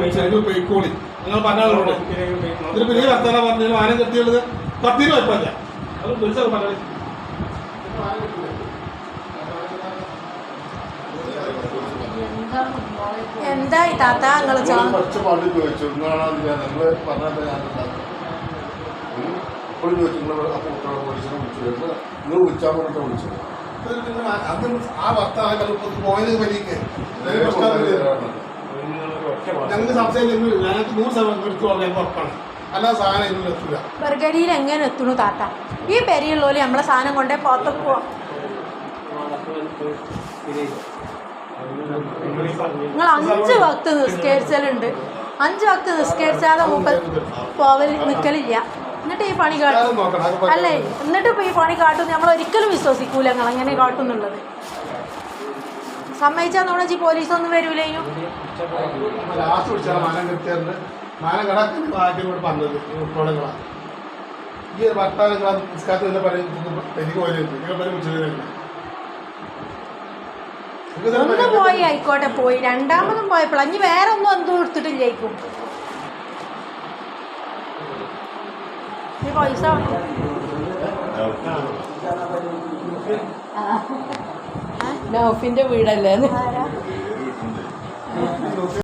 വിളിച്ചു പോയിക്കോളി നിങ്ങൾ പറഞ്ഞാളുണ്ട് ഇതിന് ഈ വർത്തമാനം പറഞ്ഞു ആനം കെട്ടിയുള്ളത് പത്തിന് കുഴപ്പമില്ല. അത് വിളിച്ചത് പറഞ്ഞു എന്തായി താത്ത? നിങ്ങൾ ചോ കുറച്ച് പാട്ട് ചോദിച്ചു നിങ്ങളാണ് നിങ്ങൾ പറഞ്ഞത് ഞാൻ ഇപ്പോൾ ചോദിച്ചു നിങ്ങൾ കുട്ടികളെ പോലീസിനെ വിളിച്ചു. നിങ്ങൾ വിളിച്ചാൽ പറഞ്ഞിട്ട് വിളിച്ചു. അത് ആ വർത്തമാനം പോയത് വലിയ ഞങ്ങൾക്ക് സംശയം ഞങ്ങൾക്ക് നൂറ് ശതമാനം എടുത്തു പറയാൻ ഉറപ്പാണ്. അല്ലാതെ സാധനം ഇതിൽ എത്തില്ല ബർഗരിയിൽ എങ്ങനെ എത്തുന്നു താത്ത? ഈ പെരിയുള്ളോൽ നമ്മളെ സാധനം കൊണ്ടേ പുറത്തേക്ക് പോവാം നിങ്ങൾ അഞ്ച് വക്ത് നിസ്കരിച്ചലുണ്ട്. അഞ്ച് വക്ത് നിസ്കരിച്ചാതെ മുമ്പ് പോവൽ നിൽക്കലില്ല എന്നിട്ട് ഈ പണി കാട്ടും. അല്ലേ? എന്നിട്ട് ഈ പണി കാട്ടും നമ്മൾ ഒരിക്കലും വിശ്വസിക്കൂല ഞങ്ങൾ അങ്ങനെ കാട്ടുന്നുള്ളത്? സമ്മതിച്ചാൽ നോണി പോലീസൊന്നും വരൂലേയും ലാസ്റ്റ് വിളിച്ചാൽ മാനം കെട്ടിയാറുണ്ട് മാനം കടാക്കി ആദ്യം കൂടെ പറഞ്ഞത് ഉൾപ്പെടെങ്ങളാ ഈ ഒരു ഭർത്താവ് നിസ്കാരത്തിൽ തന്നെ പറയും എനിക്ക് പോലെ നിങ്ങൾ പറയും വിളിച്ചത് ഒന്ന് പോയി ആയിക്കോട്ടെ പോയി. രണ്ടാമതും പോയപ്പോൾ അഞ്ഞ് വേറെ ഒന്നും എന്തും എടുത്തിട്ടില്ലേക്കും പൈസ നൗഫിന്റെ വീടല്ലേ?